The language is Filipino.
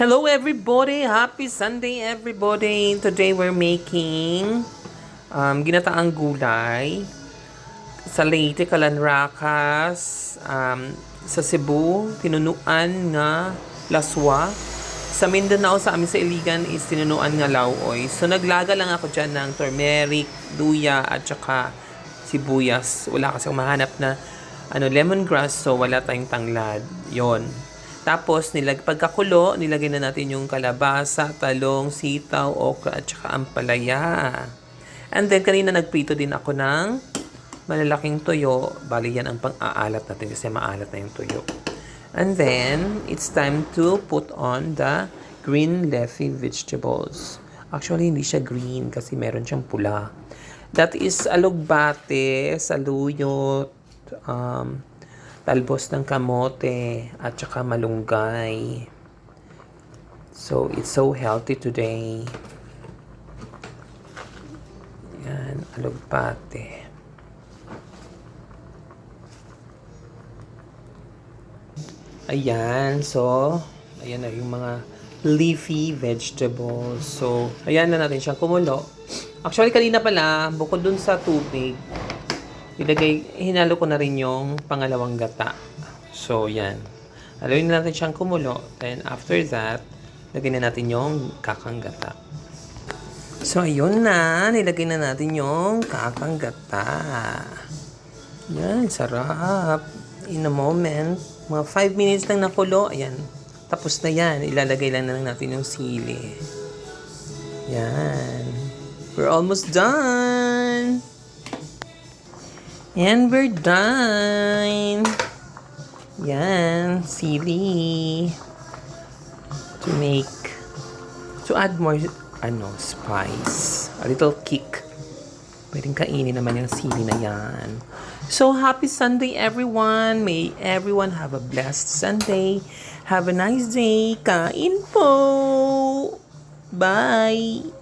Hello everybody! Happy Sunday everybody! Today we're making um, ginataang gulay sa Leyte, Calanracas, um, sa Cebu, tinunuan nga laswa. Sa Mindanao, sa amin sa Iligan is tinunuan nga lauoy. So naglaga lang ako dyan ng turmeric, luya, at saka sibuyas. Wala kasi akong mahanap na ano, lemongrass, so wala tayong tanglad. Yon. Tapos, nilag, pagkakulo, nilagay na natin yung kalabasa, talong, sitaw, okra, at saka ampalaya. And then, kanina nagprito din ako ng malalaking tuyo. Bali, yan ang pang-aalat natin kasi maalat na yung tuyo. And then, it's time to put on the green leafy vegetables. Actually, hindi siya green kasi meron siyang pula. That is alugbate, saluyot, um, talbos ng kamote, at saka malunggay. So, it's so healthy today. Yan, alugbate. Ayan, so, ayan na yung mga leafy vegetables. So, ayan na natin siyang kumulo. Actually, kanina pala, bukod dun sa tubig, ilagay, hinalo ko na rin yung pangalawang gata. So, yan. Alawin na natin siyang kumulo. Then, after that, lagyan na natin yung kakang gata. So, ayun na. Nilagay na natin yung kakang gata. Yan, sarap. In a moment, mga 5 minutes lang nakulo, ayan. Tapos na yan. Ilalagay lang na lang natin yung sili. Yan. We're almost done. And we're done. Yan, sili. To make, to add more, ano, spice. A little kick. Pwedeng kainin naman yung sili na yan. So, happy Sunday everyone. May everyone have a blessed Sunday. Have a nice day. Kain po. Bye.